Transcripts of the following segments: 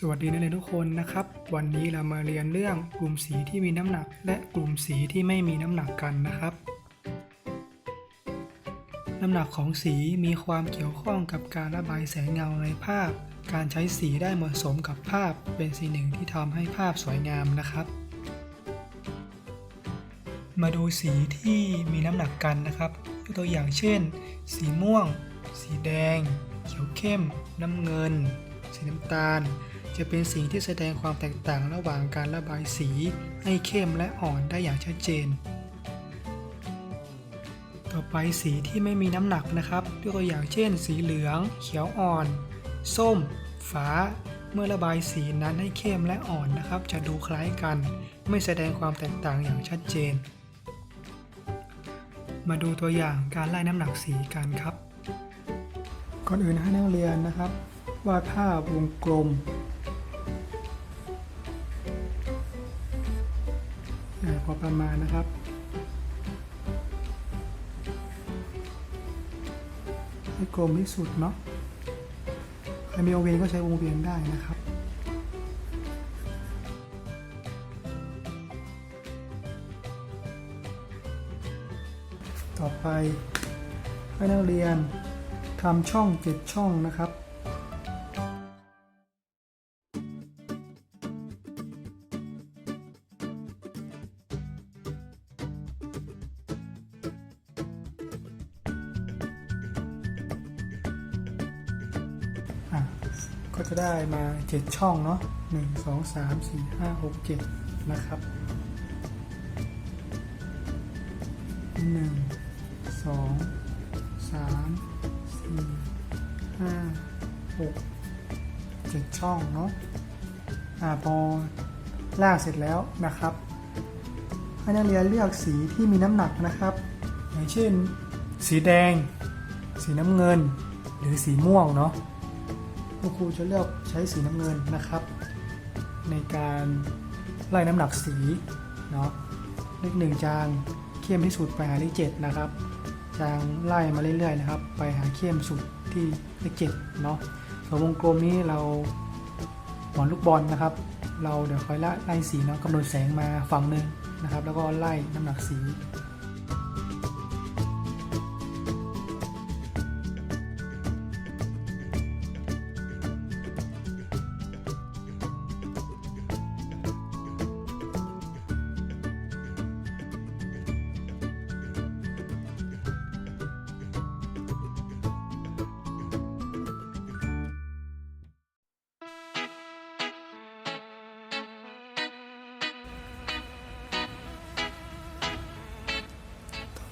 สวัสดีนักเรียนทุกคนนะครับ วันนี้เรามาเรียนเรื่องกลุ่มสีที่มีน้ำหนัก และกลุ่มสีที่ไม่มีน้ำหนักกันนะครับ น้ำหนักของสีมีความเกี่ยวข้องกับการระบายแสงเงาในภาพ การใช้สีได้เหมาะสมกับภาพ เป็นสิ่งหนึ่งที่ทำให้ภาพสวยงามนะครับ มาดูสีที่มีน้ำหนักกันนะครับยกตัวอย่างเช่น สีม่วง สีแดง เขียวเข้ม น้ำเงิน สีน้ำตาล จะเป็นสีที่แสดงความแตกต่างระหว่างการระบายสี ให้เข้มและอ่อนได้อย่างชัดเจน ต่อไปสีที่ไม่มีน้ำหนักนะครับยกตัวอย่างเช่น สีเหลือง เขียวอ่อน ส้ม ฟ้า เมื่อระบายสีนั้นให้เข้มและอ่อนนะครับ จะดูคล้ายกัน ไม่แสดงความแตกต่างอย่างชัดเจน มาดูตัวอย่างการไล่น้ำหนักสีกันครับ ก่อนอื่นให้นักเรียนนะครับวาดภาพวงกลม พอประมาณนะครับ ให้กลมที่สุดเนาะใครมีวงเวียนก็ใช้วงเวียนได้นะครับต่อไปให้นักเรียนทำช่องเจ็ดช่องนะครับ ก็จะได้มา 7 ช่องเนาะ1 2 3 4 5 6 7 นะครับ 1 2 3 4 5 6 7 ช่องเนาะอ่าพอลากเสร็จแล้วนะครับให้นักเรียนเลือกสีที่มีน้ำหนักนะครับ อย่างเช่น สีแดง สีน้ำเงิน หรือสีม่วงเนาะ คุณครูจะเลือกใช้สีน้ำเงินนะครับ ในการไล่น้ำหนักสีเนาะเลขหนึ่งจางเข้มที่สุดไปหาเลขเจ็ดนะครับ จางไล่มาเรื่อยๆนะครับ ไปหาเข้มสุดที่เลขเจ็ดเนาะส่วนวงกลมนี้เราหมอนลูกบอลนะครับ เราเดี๋ยวคอยไล่สีเนาะกำหนดแสงมาฝั่งหนึ่งนะครับ แล้วก็ไล่น้ำหนักสี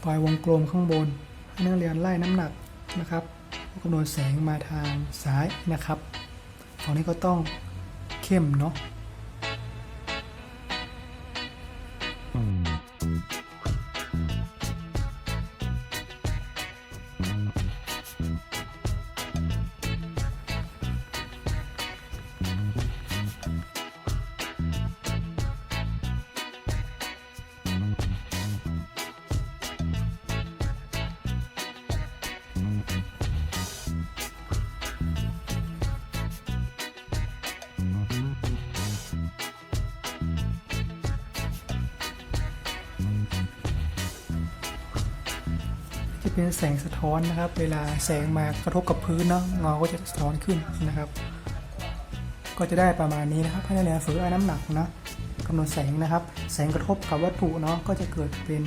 ปล่อยวงกลมข้างบน ให้นักเรียนไล่น้ำหนักนะครับกำหนดแสงมาทางซ้ายนะครับฝั่งนี้ก็ต้องเข้มเนาะ เป็นแสงสะท้อนนะครับ เวลาแสงมากระทบกับพื้นเนาะเงาก็จะสะท้อนขึ้นนะครับ ก็จะได้ประมาณนี้นะครับให้นักเรียนฝึกอาน้ำหนักนะกำหนดแสงนะครับ แสงกระทบกับวัตถุเนาะก็จะเกิดเป็น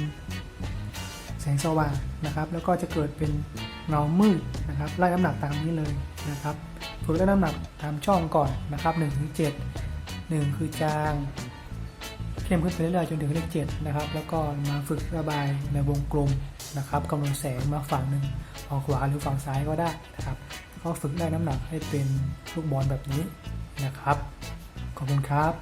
แสงสว่างนะครับ แล้วก็จะเกิดเป็นเงามืดนะครับไล่น้ำหนักตามนี้เลยนะครับฝึกไล่น้ำหนักตามช่องก่อนนะครับ1ถึง7 1 คือจางเข้มขึ้นไปเรื่อยๆจนถึงเลขเจ็ดนะครับ แล้วก็มาฝึกระบายในวงกลม นะครับกำลังแสงมาฝั่งหนึ่งฝั่งขวาหรือฝั่งซ้ายก็ได้นะครับก็ฝึกได้น้ำหนักให้เป็นลูกบอลแบบนี้นะครับ ขอบคุณครับ